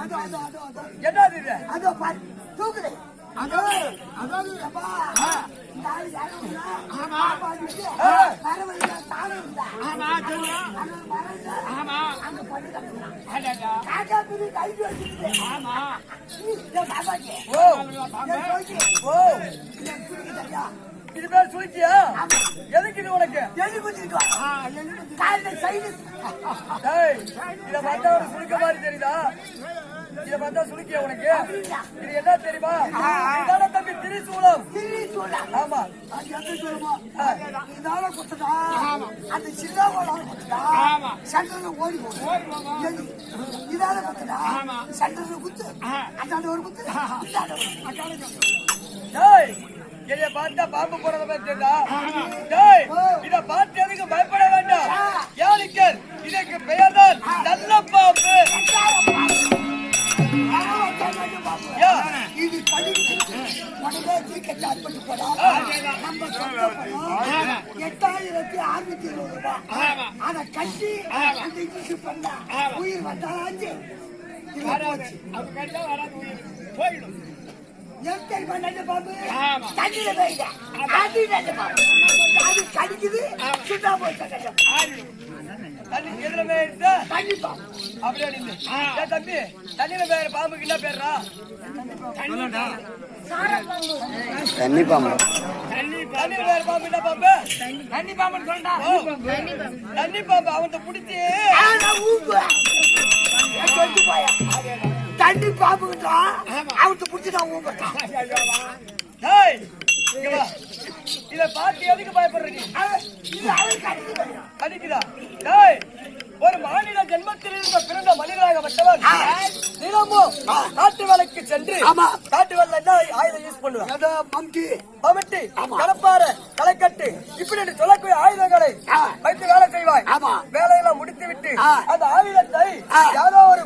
அதோ என்னது இது? அதோ பாரு தூக்குது. அதோ அதாவது அப்பா இந்த ஆளு? ஆமா. ஆமா ஆமா. அங்க. காக்கா ஆமா. ஓ. இதோ பேர் சுளுக்கியா எதுக்கு இது உனக்கு? டேய் இத பார்த்தா ஒரு சுளுக்க மாதிரி தெரியுதா? இத பார்த்தா சுளுக்கியா உனக்கு? இது என்ன தெரியுமா? இதான தம்பி திரிசூலம். திரி சூழா. ஆமா. அது எப்படி சொல்லுமோ? இதால குத்துதா? அந்த சின்னாவால குத்துதா? சென்டர்ல ஓடி. எலி. இதால குத்துதா? சென்டர்ல குத்து. அந்தாண்ட ஒரு குத்து, ஒரு குத்து. இதைய பார்த்தா பாம்பு போறத தெரியுதா டேய் இத பார்த்து எதுக்கு பயப்பட வேண்டாம் யானிக்கர் இதற்கு பெயர்தான் நல்ல பாம்பு இது கடிக்குது. உடனே தூக்கி சார்ஜ் பண்ணி போடா. நம்ம சொந்த பணம் எட்டாயிரத்தி அறுநூத்தி இருபது ரூபாய். அதை கட்டி அந்த பண்ணா உயிர் வந்தாச்சு. போயிடும் பாம்பு? ஆமா. தண்ணியில போயிட்ட. அது நல்ல பாம்பு. அது கடிக்குது, சுத்தா போச்சு நல்ல பாம்பு. ஆறிடும் தண்ணி தண்ணி பாம்பு. அப்படியே தம்பி தண்ணியில மேய்ற பாம்புக்கு என்ன பேர்றா தண்ணி பாம்பு. தண்ணி மேய்ற பாம்பு. என்ன பாம்பு? தண்ணி. பாம்பு சொல்றா. தண்ணி பாம்பு. அவன் புடிச்சு. போயா. அவத்து புடிச்சு நான் ஊம்பட்டான் இத பார்த்து எதுக்கு பயப்படுற நீ இது அவன் கடிக்குது கடிக்குதா டேய் ஒரு மாநில ஜென்மத்தில் இருந்த பிறந்த மனிதனாகப்பட்டவன் தினமும் காட்டு வேலைக்கு சென்று ஆமா. காட்டு வேலை என்ன? ஆயுதம் யூஸ் பண்ணுவேன் மம்டி பமிட்டி கடப்பாறை களைக்கட்டு இப்படி சொல்லக்கூடிய ஆயுதங்களை. வைத்து வேலை செய்வாய். ஆமா. வேலையெல்லாம் முடித்து விட்டு. அந்த ஆயுதத்தை. யாரோ ஒரு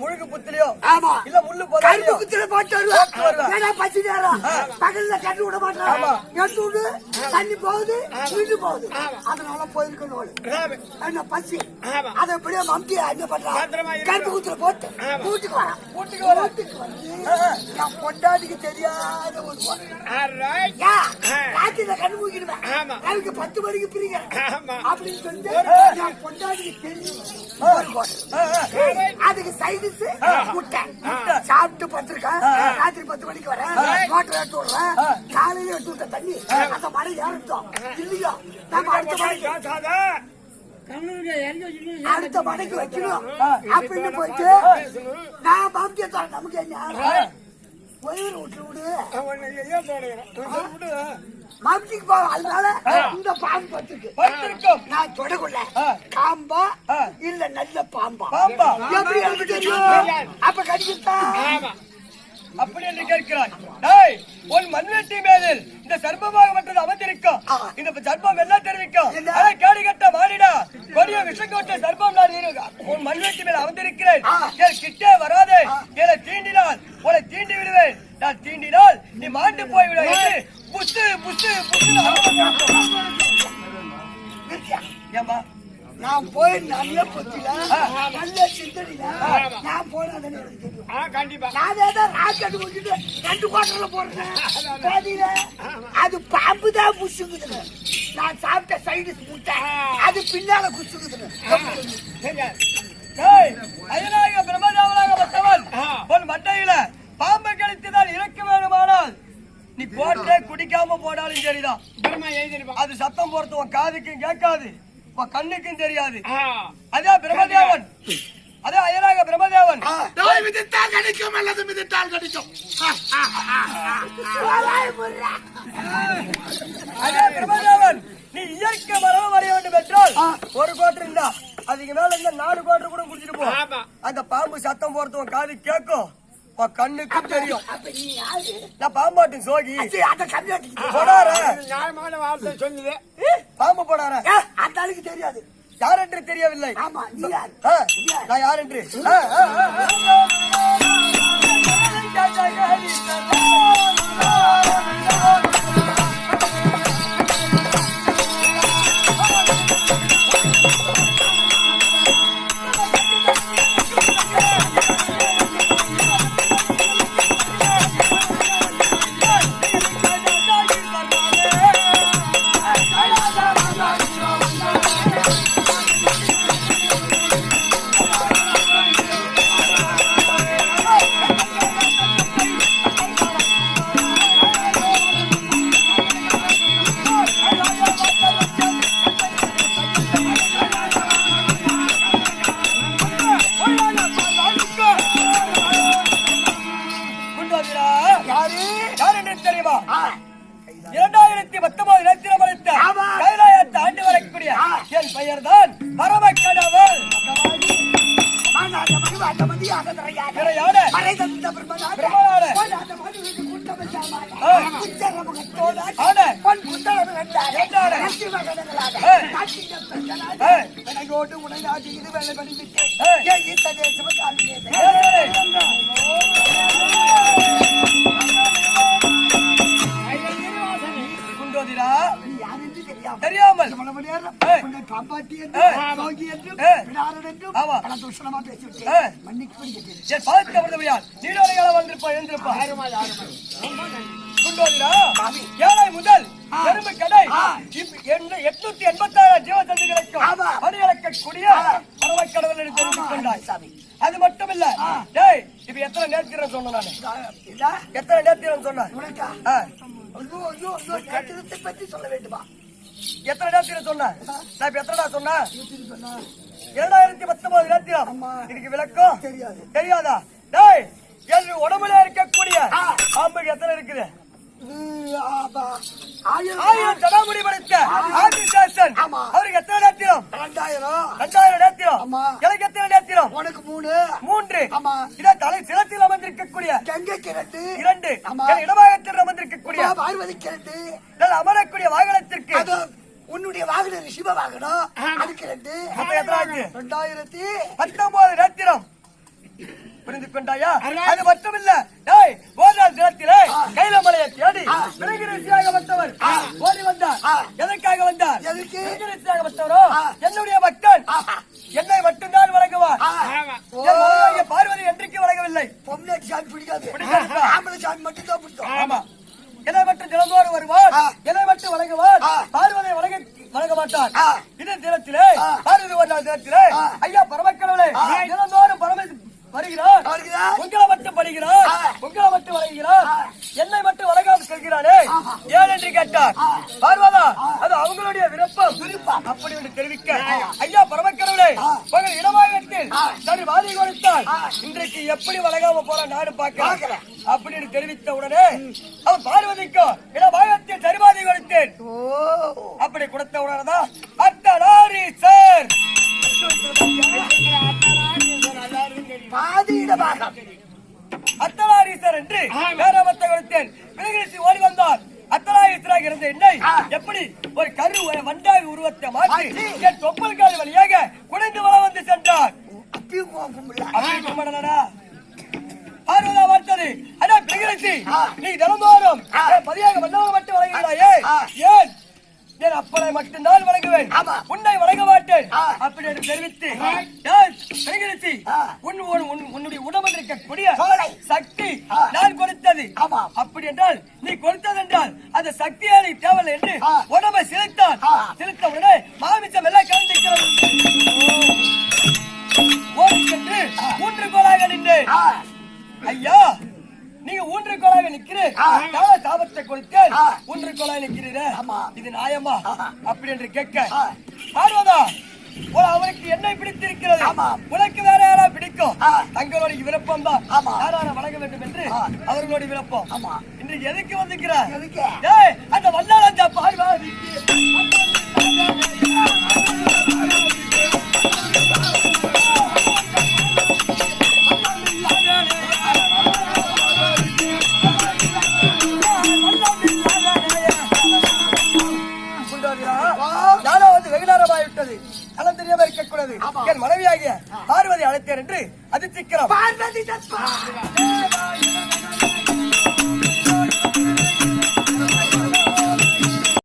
முழுகு புத்திலையோ ஆமா. இல்ல முள்ளு கருப்பு குத்துல போட்டு வருவேன் வருவேன். ஏன்னா பசி நேரம் பகல்ல கண்டு விட. மாட்டான் எடுத்து விடு தண்ணி போகுது வீட்டு போகுது. அதனால போயிருக்கணும் என்ன பசி. அதை எப்படியோ மம்டி என்ன பண்றான். கருப்பு குத்துல போட்டு. வீட்டுக்கு வரான் வீட்டுக்கு வர. வீட்டுக்கு வந்து என் பொண்டாட்டிக்கு தெரியாத ஒரு ராத்திரில கண்ணு மூக்கிடுவேன். நாளைக்கு பத்து மணிக்கு பிரிங்க. அப்படின்னு சொல்லிட்டு என் பொண்டாட்டிக்கு தெரியும். அதுக்கு சைடிஸ் முட்டை. சாப்பிட்டு படுத்திருக்கேன். ராத்திரி பத்து மணிக்கு வரேன் மோட்டர் எடுத்து விடுறேன் காலையில எடுத்து விட்ட தண்ணி அந்த மழை ஏறட்டும். இல்லையோ நம்ம அடுத்த பேசாத அடுத்த மணிக்கு வைக்கணும் அப்படின்னு போயிட்டு நான் தரேன் நமக்கு என்ன? ஒயிர் விட்டு விடு. அவனை ஏன் போடுகிறேன் விடு மாமிக்கு போவோம் அதனால இந்த பாம்பு பத்திருக்கும். நான் தொடக்குள்ள. காம்பா. இல்ல நல்ல பாம்பா. பாம்பா. எப்படி எனக்கு தெரியும்? அப்ப கடிக்கிட்டா ஆமா. அப்படி என்று கேட்கிறாய். டேய் உன் மண்வெட்டி மேலில் இந்த சர்ப்பமாகப்பட்டது அமர்ந்திருக்கும். ஆ. இந்த சர்ப்பம் என்ன தெரிவிக்கும்? அதை கேடு கட்ட மாறிடா. கொடிய விஷக்கோட்டை சர்ப்பம் நான் உன் மண்வெட்டி மேல் அமர்ந்திருக்கிறேன். நான் போனது எனக்கு தெரியும். ஆ கண்டிப்பா. நான் ஏதோ ராக்கெட் விட்டுட்டு ரெண்டு குவார்டர்ல போடுறேன். அது பாம்பு தான் புசுங்குதுங்க. நான் சாப்பிட்ட சைடு முட்டை. அது பின்னால குசுங்குதுங்க. அயனாக பிரம்மதாவனாக வந்தவன் ஆ. உன் மண்டையில பாம்பு கழித்துதான் இறக்க வேண்டுமானால் நீ போட்டே குடிக்காம போனாலும் சரிதான். அது சத்தம் போறது உன் காதுக்கும் கேட்காது உன் கண்ணுக்கும் தெரியாது. ஆ. அதே பிரம்மதேவன். அதே அயனாக பிரம்மதேவன். நாய் மிதித்தால் கிடைக்கும் அல்லது மிதித்தால் கிடைக்கும். அதே பிரம்மதேவன் நீ இயற்கை மரம் வரைய வேண்டும் என்றால் ஒரு கோட்டர் இருந்தா அதுக்கு மேல இருந்தா நாலு கோட்டர் கூட குடிச்சிட்டு போ. அந்த பாம்பு சத்தம் போறது உன் காது கேட்கும் உன் கண்ணுக்கும் தெரியும். அப்ப நீ யாரு? நான் பாம்பாட்டின் சோகி. போடார நியாயமான வார்த்தை சொல்லுது. பாம்பு போடார அந்த ஆளுக்கு தெரியாது. யார் என்று தெரியவில்லை. நான் யார் என்று? வினையோடு உனையாடி இது வேலை படிவிட்டு குண்டோதிரா ஏழை முதல் எறும்பு கடை. எட்நூத்தி எண்பத்தி ஆறு ஜீவசந்திகளுக்கும் ஆமா. பணியளக்கக்கூடிய பறவை கடவுள் என்று தெரிந்து கொண்டாய். சாமி. அது மட்டும் இல்ல டேய் இப்ப எத்தனை நேர்த்திரம் சொன்ன நானு? எத்தனை நேர்த்திரம் சொன்ன ஐயோ, ஐயோ, ஐயோ, கட்டிடத்தை பற்றி சொல்ல வேண்டுமா? எத்தனை நேர்த்திரம் சொன்ன? நான் இப்ப எத்தனை சொன்ன? வீட்டுக்கு சொன்னா? இரண்டாயிரத்தி பத்தொன்பது நேர்த்திரம் ஆமா. இதுக்கு விளக்கம். தெரியாது. தெரியாதா? டேய் என் உடம்புல இருக்கக்கூடிய. பாம்புக்கு எத்தனை இருக்குது? ஆயிரம் படைத்த. அவருக்கு எத்தனை ரெண்டாயிரம் ரெண்டாயிரம் நேத்திரம் ஆமா. எனக்கு எத்தனை உனக்கு மூணு. மூன்று. ஆமா. இதான் தலை சிரத்தில் அமர்ந்திருக்கக்கூடிய ரெண்டு இரண்டு. ஆமா. என் இடபாகத்தில் அமர்ந்திருக்கக்கூடிய ரெண்டு நான் அமரக்கூடிய வாகனத்திற்கு. உன்னுடைய வாகனம் ரிஷிப வாகனம். அதுக்கு ரெண்டு? ரெண்டாயிரத்தி பத்தொன்பது நேத்திரம் புரிந்து கொண்டாயா அது மட்டும் இல்ல டேய் ஓரால் தினத்திலே கைலமலையை தேடி பிறகு வந்தவர் ஓடி வந்தார். எதற்காக வந்தார்? பிறகு வந்தவரோ. என்னுடைய மக்கள். என்னை மட்டும்தான் வழங்குவார் பார்வதி என்றைக்கு வழங்கவில்லை பொம்பளை சாமி பிடிக்காது. ஆம்பளை சாமி மட்டும் தான் பிடிக்கும் ஆமா என்னை மட்டும் தினந்தோறும் வருவார். என்னை மட்டும் வழங்குவார். பார்வதை வழங்க வழங்க மாட்டார் ஆ. இந்த தினத்திலே. பார்வதி ஒரு நாள் தினத்திலே. ஐயா பரமக்கடவுளே. தினந்தோறும் பரம வருகிறார். வருகிறா? உங்களை மட்டும் படுகிறார். உங்களை மட்டும் வழங்குகிறார். என்னை மட்டும் வழங்காமல் செல்கிறானே. ஏன் என்று கேட்டார். பார்வதா அது அவங்களுடைய விருப்பம். விருப்பம். அப்படி என்று தெரிவிக்க. ஐயா பரமக்கடவுளே உங்கள் இடமாகத்தில் வாதி கொடுத்தால் இன்றைக்கு எப்படி வழங்காம போற நாடு பார்க்கிறேன். அப்படின்னு தெரிவித்த உடனே அவன் பார்வதிக்கும் இடமாகத்தில் சரிபாதி கொடுத்தேன். ஓ. அப்படி கொடுத்த உடனேதான் அர்த்தநாரி என்று பேரமத்தை கொடுத்தேன். பிறகு ஓடி வந்தார். அர்த்தநாரீசராக இருந்த என்னை எப்படி ஒரு கரு வண்டாய் உருவத்தை மாற்றி என் தொப்பல் கால் வழியாக குடைந்து வள வந்து சென்றார். நீ தினந்தோறும் பதியாக வந்தவங்க மட்டும் வழங்குகிறாயே ஏன்? என் அப்பனை மட்டும்தான் வழங்குவேன் ஆமா. உன்னை வழங்க மாட்டேன். அப்படி என்று தெரிவித்து ஆ. உன் உன்- உன்- உன்னுடைய உடம்பில் இருக்கக்கூடிய. சக்தி. நான் கொடுத்தது ஆமா. அப்படி என்றால் நீ கொடுத்தது என்றால் அந்த சக்தியாலை தேவையில்லை என்று. உடம்பை சிரித்தான் ஆ. சிரித்த உடனே மாமிசம் எல்லாம் கலந்திருக்கிறது ஊன்று கோலாக நிக்கிறேன் சாபத்தை கொடுத்தேன். ஊன்று கோலாக நிக்கிறீரே ஆமா. இது நியாயமா. அப்படி என்று கேட்க ஆ. பார்வதா ஓ, அவருக்கு என்னை பிடித்திருக்கிறது. உனக்கு வேற யாரா பிடிக்கும். தங்களுடைய விருப்பம் தான். யாரார வழங்க வேண்டும் என்று. அவர்களுடைய விருப்பம். இன்றைக்கு எதுக்கு வந்துக்கிறார் அந்த வல்லாளஞ்சா பார்வதிக்கு என்று அதிர்ச்சிக்கிறோம்